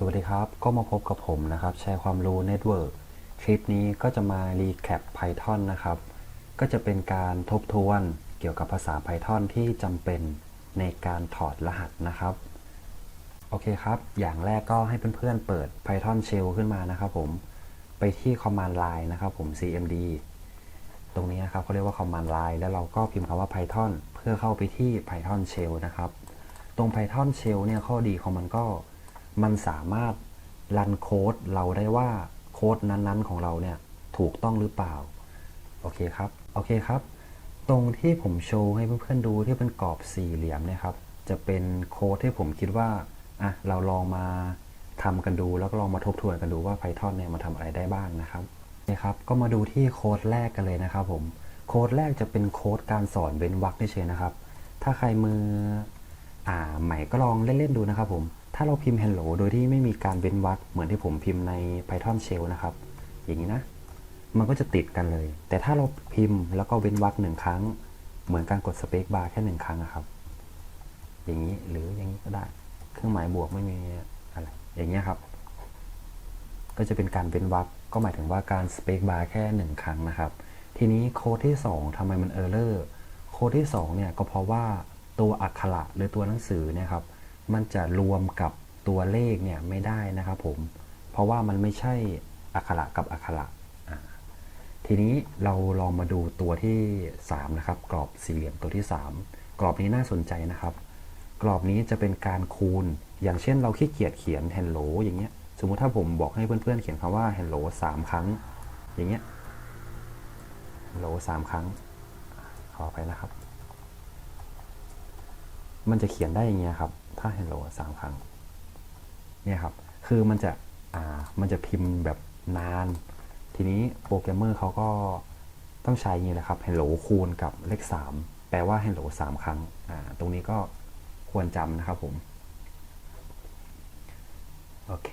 สวัสดีครับ ก็มาพบกับผมนะครับ แชร์ความรู้เน็ตเวิร์กคลิปนี้ก็จะมารีแคป Python นะครับ ก็จะเป็นการทบทวนเกี่ยวกับภาษา Python ที่จำเป็นในการถอดรหัสนะครับ โอเคครับ อย่างแรกก็ให้เพื่อนๆเปิด Python Shell ขึ้นมานะครับผม ไปที่ Command Line นะครับผม cmd ตรงนี้นะครับเขาเรียกว่า Command Line แล้วเราก็พิมพ์คำว่า Python เพื่อเข้าไปที่ Python Shell นะครับ ตรง Python Shell เนี่ยข้อดีของมันก็ มันสามารถรันโค้ดเราได้ว่าโค้ดนั้นๆของเราเนี่ยถูกต้องหรือเปล่า โอเคครับ โอเคครับ ตรงที่ผมโชว์ให้เพื่อนๆดูที่เป็นกรอบสี่เหลี่ยมนี่ยครับ จะเป็นโค้ดที่ผมคิดว่าอะเราลองมาทำกันดูแล้วก็ลองมาทบทวนกันดูว่า Python เนี่ยมาทำอะไรได้บ้างนะครับนะครับ ก็มาดูที่โค้ดแรกกันเลยนะครับ ผม โค้ดแรกจะเป็นโค้ดการสอนเว้นวรรคเฉยๆนะครับ ถ้าใครมืออ่าใหม่ก็ลองเล่นๆดูนะครับผม ถ้าเราพิมพ์ hello โดยที่ไม่มีการเว้นวรรคเหมือนที่ผมพิมพ์ใน Python Shell นะครับ อย่างนี้นะ มันก็จะติดกันเลย แต่ถ้าเราพิมพ์แล้วก็เว้นวรรคหนึ่งครั้ง เหมือนการกดสเปคบาร์แค่หนึ่งครั้งนะครับ อย่างนี้หรืออย่างนี้ก็ได้ เครื่องหมายบวกไม่มีอะไร อย่างเงี้ครับ ก็จะเป็นการเว้นวรรคก็หมายถึงว่าการสเปคบาร์แค่หนึ่งครั้งนะครับ ทีนี้โค้ดที่ 2ทำไมมันเออร์เลอร์ โค้ดที่2เนี่ยก็เพราะว่าตัวอักขระหรือตัวหนังสือเนี่ยครับ มันจะรวมกับตัวเลขเนี่ยไม่ได้นะครับผม เพราะว่ามันไม่ใช่อักขระกับอักขระทีนี้เราลองมาดูตัวที่ 3 นะครับ กรอบสี่เหลี่ยมตัวที่ 3 กรอบนี้น่าสนใจนะครับ กรอบนี้จะเป็นการคูณ อย่างเช่นเราขี้เกียจเขียน hello อย่างเงี้ย สมมุติถ้าผมบอกให้เพื่อนๆเขียนคำว่า hello 3 ครั้ง อย่างเงี้ย hello 3 ครั้ง ขอไปนะครับ มันจะเขียนได้อย่างเงี้ยครับ ถ้า hello สามครั้ง เนี่ยครับ คือมันจะอ่ามันจะพิมพ์แบบนาน ทีนี้โปรแกรมเมอร์เขาก็ต้องใช้อย่างนี้แหละครับ hello คูณกับเลข 3 แปลว่า hello 3 ครั้งอ่าตรงนี้ก็ควรจำนะครับผม โอเค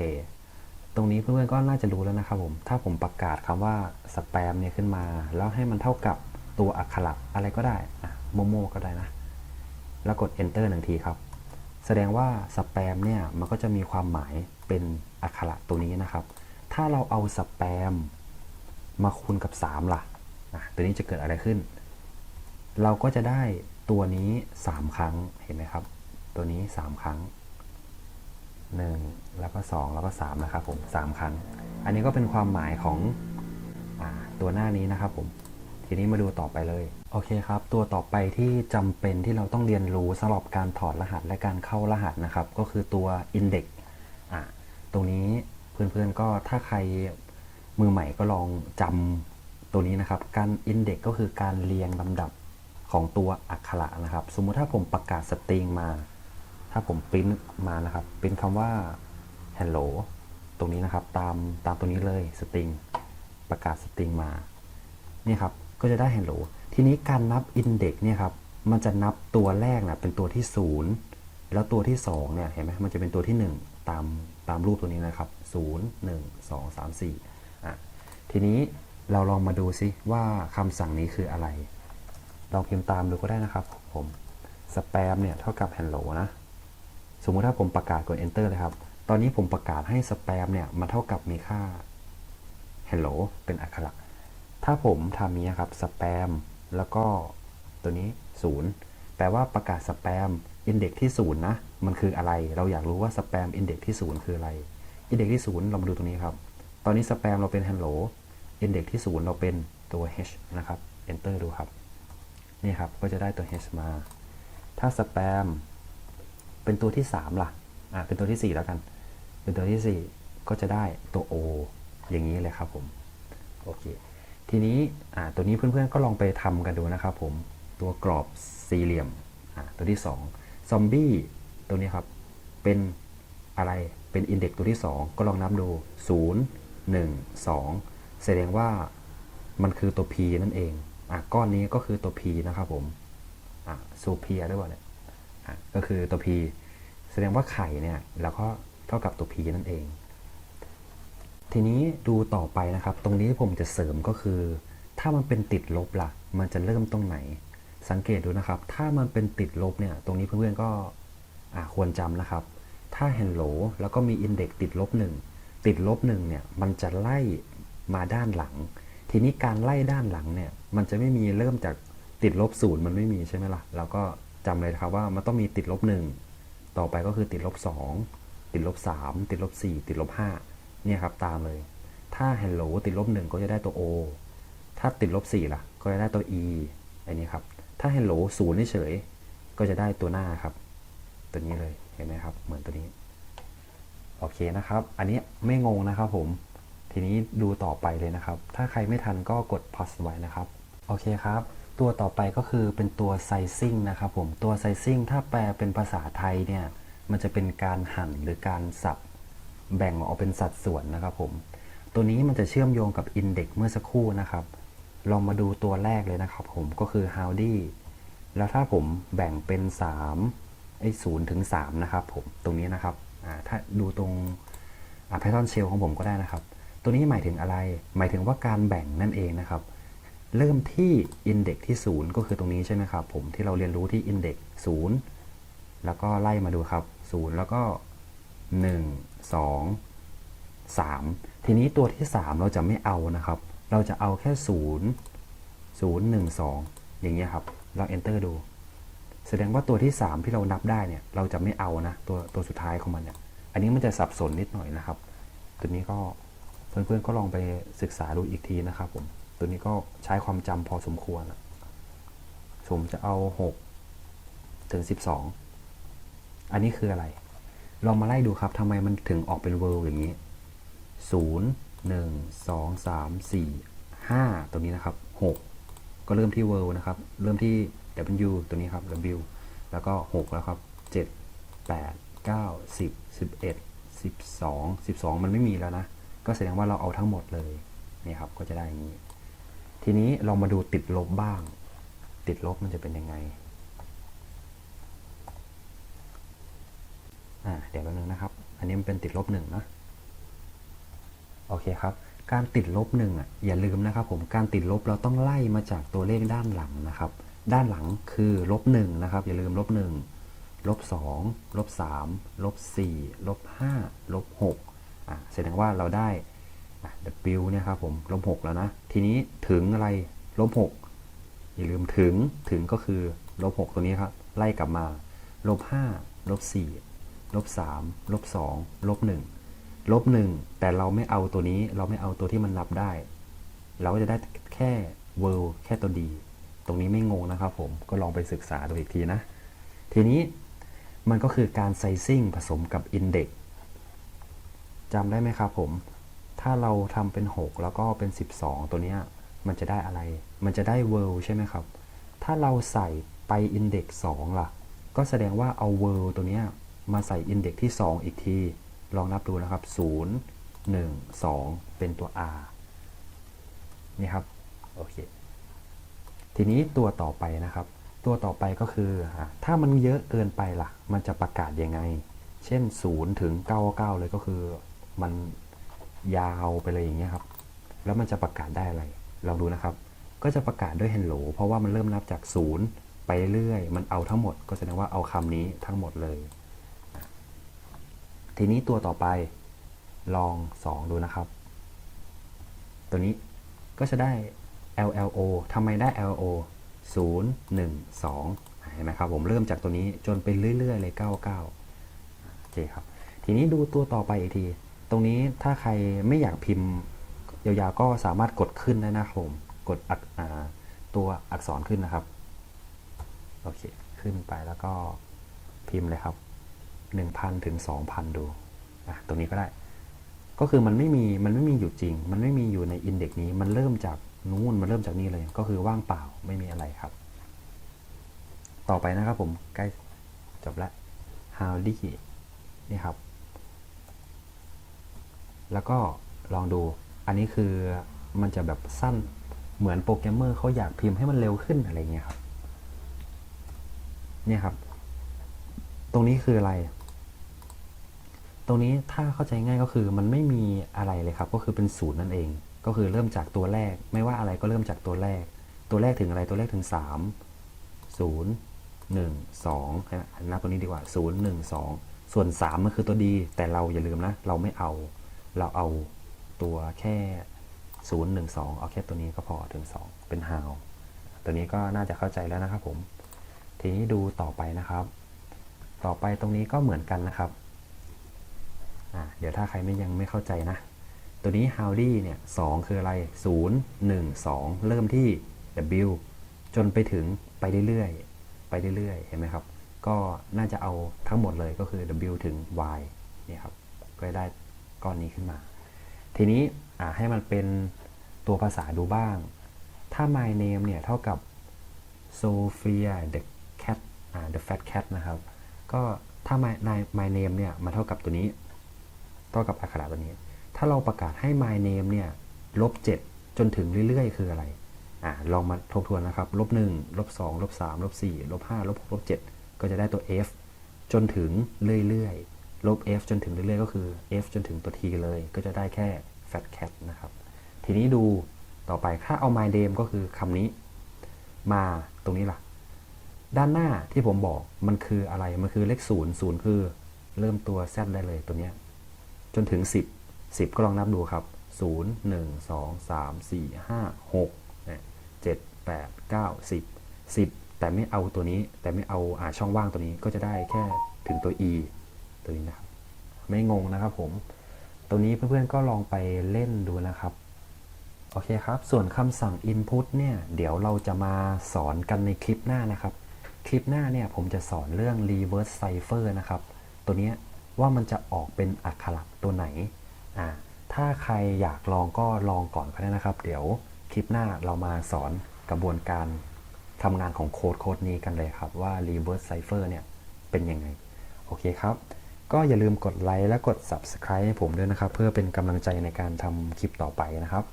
ตรงนี้เพื่อนๆก็น่าจะรู้แล้วนะครับผม ถ้าผมประกาศคำว่าสแปมเนี่ยขึ้นมา แล้วให้มันเท่ากับตัวอักขระอะไรก็ได้อะโมโมก็ได้นะ แล้วกด enter หนึ่งทีครับ แสดงว่าสแปมเนี่ยมันก็จะมีความหมายเป็นอักขระตัวนี้นะครับ ถ้าเราเอาสแปมมาคูณกับ 3 ล่ะอะตัวนี้จะเกิดอะไรขึ้น เราก็จะได้ตัวนี้ 3 ครั้งเห็นไหมครับ ตัวนี้ 3 ครั้ง 1 แล้วก็ 2 แล้วก็ 3 นะครับผม 3 ครั้ง อันนี้ก็เป็นความหมายของอตัวหน้านี้นะครับผม ทีนี้มาดูต่อไปเลย โอเคครับ ตัวต่อไปที่จำเป็นที่เราต้องเรียนรู้สำหรับการถอดรหัสและการเข้ารหัสนะครับ ก็คือตัว index อะตรงนี้เพื่อนๆก็ถ้าใครมือใหม่ก็ลองจำตัวนี้นะครับ การ index ก็คือการเรียงลำดับของตัวอักขระนะครับ สมมุติถ้าผมประกาศสตริงมา ถ้าผมปริ้นมานะครับเป็นคำว่า hello ตรงนี้นะครับตามตามตัวนี้เลยสตริงประกาศสตริงมานี่ครับ ก็จะได้ hello ทีนี้การนับ index เนี่ยครับ มันจะนับตัวแรกนะเป็นตัวที่ 0 แล้วตัวที่2เนี่ยเห็นไหมมันจะเป็นตัวที่ 1 ตามตามรูปตัวนี้นะครับ 0 1 2 3 4อะทีนี้เราลองมาดูซิว่าคำสั่งนี้คืออะไร ลองพิมพ์ตามดูก็ได้นะครับผม spam เนี่ยเท่ากับ hello นะ สมมุติถ้าผมประกาศกด enter เลยครับ ตอนนี้ผมประกาศให้ spam เนี่ยมันเท่ากับมีค่า hello เป็นอักขระ ถ้าผมทำนี้ครับ spam แล้วก็ตัวนี้ 0แปลว่าประกาศ spam index ที่ 0 นะ มันคืออะไร เราอยากรู้ว่า spam index ที่ 0 คืออะไร index ที่ 0 เรามาดูตรงนี้ครับ ตอนนี้ spam เราเป็น hello index ที่ 0 เราเป็นตัว h นะครับ enter ดูครับ นี่ครับ ก็จะได้ตัว h มา ถ้า spam เป็นตัวที่ 3 ล่ะ อ่า เป็นตัวที่ 4 แล้วกัน เป็นตัวที่ 4 ก็จะได้ตัว o อย่างนี้เลยครับผม โอเค ทีนี้ตัวนี้เพื่อนๆก็ลองไปทำกันดูนะครับผมตัวกรอบสี่เหลี่ยมตัวที่2ซอมบี้ตัวนี้ครับเป็นอะไรเป็นอินเด็กตัวที่ 2 ก็ลองนับดู 0 1 2 แสดงว่ามันคือตัว p นั่นเองอะก้อนนี้ก็คือตัว p นะครับผมอะซูพีหรือเปล่าเนี่ยอะก็คือตัว p แสดงว่าไข่เนี่ยแล้วก็เท่ากับตัว p นั่นเอง ทีนี้ดูต่อไปนะครับ ตรงนี้ผมจะเสริมก็คือ ถ้ามันเป็นติดลบล่ะ มันจะเริ่มตรงไหน สังเกตดูนะครับ ถ้ามันเป็นติดลบเนี่ย ตรงนี้เพื่อนๆก็อะควรจำนะครับ ถ้า hello แล้วก็มี index ติดลบหนึ่งติดลบหนึ่งเนี่ย มันจะไล่มาด้านหลัง ทีนี้การไล่ด้านหลังเนี่ย มันจะไม่มีเริ่มจากติดลบศูนย์มันไม่มีใช่ไหมล่ะ เราก็จำเลยครับว่ามันต้องมีติดลบหนึ่งต่อไปก็คือติดลบสองติดลบสามติดลบสี่ติดลบห้า เนี่ยครับตามเลย ถ้า hello ติดลบหนึ่งก็จะได้ตัว o ถ้าติดลบ4ล่ะ ก็จะได้ตัว e อันนี้ครับ ถ้า hello ศูนย์เฉยก็จะได้ตัวหน้าครับ ตัวนี้เลยเห็นไหมครับ เหมือนตัวนี้ โอเคนะครับ อันนี้ไม่งงนะครับผม ทีนี้ดูต่อไปเลยนะครับ ถ้าใครไม่ทันก็กด pause ไว้นะครับ โอเคครับ ตัวต่อไปก็คือเป็นตัว sizing นะครับผม ตัว sizing ถ้าแปลเป็นภาษาไทยเนี่ย มันจะเป็นการหั่นหรือการสับ แบ่งออกเป็นสัดส่วนนะครับผม ตัวนี้มันจะเชื่อมโยงกับ Index เมื่อสักครู่นะครับ ลองมาดูตัวแรกเลยนะครับผมก็คือ Howdy แล้วถ้าผมแบ่งเป็น3ไอ้0ถึง3นะครับผมตรงนี้นะครับถ้าดูตรงอ่า Python Shell ของผมก็ได้นะครับ ตัวนี้หมายถึงอะไร หมายถึงว่าการแบ่งนั่นเองนะครับ เริ่มที่ Index ที่ 0 ก็คือตรงนี้ใช่ไหมครับผมที่เราเรียนรู้ที่ Index 0 แล้วก็ไล่มาดูครับ 0 แล้วก็ 1 2 3 ทีนี้ตัวที่ 3 เราจะไม่เอานะครับ เราจะเอาแค่ 0 0 1 2 อย่างเงี้ยครับ เรา enter ดู แสดงว่าตัวที่ 3 ที่เรานับได้เนี่ย เราจะไม่เอานะ ตัวตัวสุดท้ายของมันเนี่ย อันนี้มันจะสับสนนิดหน่อยนะครับ ตัวนี้ก็เพื่อนๆก็ลองไปศึกษาดูอีกทีนะครับผม ตัวนี้ก็ใช้ความจำพอสมควรอะผมจะเอา 6 ถึง 12 อันนี้คืออะไร ลองมาไล่ดูครับทำไมมันถึงออกเป็น world อย่างนี้ 0 1 2 3 4 5 ตัวนี้นะครับ 6 ก็เริ่มที่ world นะครับ เริ่มที่ W ตัวนี้ครับ W แล้วก็ 6 แล้วครับ 7 8 9 10 11 12 12 มันไม่มีแล้วนะ ก็แสดงว่าเราเอาทั้งหมดเลยนี่ครับก็จะได้อย่างนี้ ทีนี้ลองมาดูติดลบบ้าง ติดลบมันจะเป็นยังไง อ่า เดี๋ยวแป๊บนึงนะครับ อันนี้มันเป็นติดลบหนึ่งนะโอเคครับ การติดลบหนึ่งอะอย่าลืมนะครับผมการติดลบเราต้องไล่มาจากตัวเลขด้านหลังนะครับ ด้านหลังคือลบหนึ่งนะครับ อย่าลืมลบหนึ่งลบสองลบสามลบสี่ลบห้าลบหกอ่าแสดงว่าเราได้ W เนี่ยครับผมลบหกแล้วนะ ทีนี้ถึงอะไรลบหกอย่าลืมถึงถึงก็คือลบหกตัวนี้ครับ ไล่กลับมาลบห้าลบสี่ ลบสามลบสองลบหนึ่งลบหนึ่งแต่เราไม่เอาตัวนี้เราไม่เอาตัวที่มันนับได้ เราก็จะได้แค่ world แค่ตัวดี ตรงนี้ไม่งงนะครับผมก็ลองไปศึกษาดูอีกทีนะ ทีนี้มันก็คือการ sizing ผสมกับ index จำได้ไหมครับผม ถ้าเราทำเป็น 6 แล้วก็เป็น 12 ตัวเนี้ยมันจะได้อะไร มันจะได้ world ใช่ไหมครับ ถ้าเราใส่ไป index 2ล่ะ ก็แสดงว่าเอา world ตัวเนี้ย มาใส่ index ที่ 2 อีกที ลองนับดูนะครับ 0 1 2 เป็นตัว r นี่ครับ โอเค ทีนี้ตัวต่อไปนะครับ ตัวต่อไปก็คือ ถ้ามันเยอะเกินไปล่ะ มันจะประกาศยังไง เช่น 0 ถึง 99 เลยก็คือ มันยาวไปเลยอย่างเงี้ยครับ แล้วมันจะประกาศได้อะไรลองดูนะครับ ก็จะประกาศด้วย hello เพราะว่ามันเริ่มนับจาก 0 ไปเรื่อย มันเอาทั้งหมด ก็แสดงว่าเอาคำนี้ทั้งหมดเลย ทีนี้ตัวต่อไปลอง 2 ดูนะครับ ตัวนี้ก็จะได้ LLO ทำไมได้ LLO 0 1 2เห็นไหมครับผมเริ่มจากตัวนี้จนไปเรื่อย ๆ เลย 99โอเคครับ ทีนี้ดูตัวต่อไปอีกที ตรงนี้ถ้าใครไม่อยากพิมพ์ยาวๆก็สามารถกดขึ้นได้นะครับผมกดอักตัวอักษรขึ้นนะครับ โอเค ขึ้นไปแล้วก็พิมพ์เลยครับ 1,000 ถึง 2,000 ดูอะตรงนี้ก็ได้ ก็คือมันไม่มี มันไม่มีอยู่จริง มันไม่มีอยู่ในอินเด็กซ์นี้ มันเริ่มจากนู้นมันเริ่มจากนี่เลย ก็คือว่างเปล่า ไม่มีอะไรครับ ต่อไปนะครับผม ใกล้จบล้ว howdy นี่ครับ แล้วก็ลองดู อันนี้คือมันจะแบบสั้น เหมือนโปรแกรมเมอร์เขาอยากพิมพ์ให้มันเร็วขึ้นอะไรเงี้ยครับ เนี่ยครับ ตรงนี้คืออะไร ตรงนี้ถ้าเข้าใจง่ายก็คือมันไม่มีอะไรเลยครับ ก็คือเป็นศูนย์นั่นเอง ก็คือเริ่มจากตัวแรก ไม่ว่าอะไรก็เริ่มจากตัวแรก ตัวแรกถึงอะไรตัวแรกถึง 3 0 1 2นับตัวนี้ดีกว่า 0 1 2 ส่วน 3 มันคือตัวดี แต่เราอย่าลืมนะ เราไม่เอา เราเอาตัวแค่ 0 1 2 เอาแค่ตัวนี้ก็พอถึง 2 เป็น how ตัวนี้ก็น่าจะเข้าใจแล้วนะครับผม ทีนี้ดูต่อไปนะครับ ต่อไปตรงนี้ก็เหมือนกันนะครับ เดี๋ยวถ้าใครไม่ยังไม่เข้าใจนะ ตัวนี้ howdy เนี่ยสองคืออะไร 0 1 2 เริ่มที่ w จนไปถึงไปเรื่อยๆ ไปเรื่อยๆ เห็นไหมครับ ก็น่าจะเอาทั้งหมดเลยก็คือ w ถึง y เนี่ยครับ ก็ได้ก้อนนี้ขึ้นมา ทีนี้ให้มันเป็นตัวภาษาดูบ้าง ถ้า my name เนี่ยเท่ากับ Sophia the cat อ่า the fat cat นะครับ ก็ถ้า my my name เนี่ยมันเท่ากับตัวนี้ เท่ากับอักขระตัวนี้ ถ้าเราประกาศให้ my name เนี่ยลบ7จนถึงเรื่อยๆ คืออะไรอ่าลองมาทบทวนนะครับลบ1ลบ2ลบ3ลบ4ลบ5ลบ6ลบ7ก็จะได้ตัว f จนถึงเรื่อยๆ ลบ f จนถึงเรื่อยๆ ก็คือ f จนถึงตัว t เลย ก็จะได้แค่ fat cat นะครับ ทีนี้ดูต่อไปถ้าเอา my name ก็คือคำนี้ มาตรงนี้ล่ะ ด้านหน้าที่ผมบอกมันคืออะไร มันคือเลขศูนย์ศูนย์คือเริ่มตัว z ได้เลยตัวเนี้ย จนถึง 10 10 ก็ลองนับดูครับ 0 1 2 3 4 5 6นี่ย7 8 9 10 10 แต่ไม่เอาตัวนี้แต่ไม่เอาอาช่องว่างตัวนี้ก็จะได้แค่ถึงตัว e ตัวนี้นะครับ ไม่งงนะครับผม ตัวนี้เพื่อนๆก็ลองไปเล่นดูนะครับ โอเคครับ ส่วนคำสั่ง input เนี่ยเดี๋ยวเราจะมาสอนกันในคลิปหน้านะครับ คลิปหน้าเนี่ยผมจะสอนเรื่อง reverse cipher นะครับ ตัวนี้ ว่ามันจะออกเป็นอักขระตัวไหนอ่าถ้าใครอยากลองก็ลองก่อนก็ได้นะครับ เดี๋ยวคลิปหน้าเรามาสอนกระบวนการทำงานของโค้ดโค้ดนี้กันเลยครับว่า reverse cipher เนี่ยเป็นยังไง โอเคครับ ก็อย่าลืมกดไลค์และกด subscribe ให้ผมด้วยนะครับ เพื่อเป็นกำลังใจในการทำคลิปต่อไปนะครับ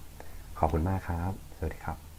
ขอบคุณมากครับ สวัสดีครับ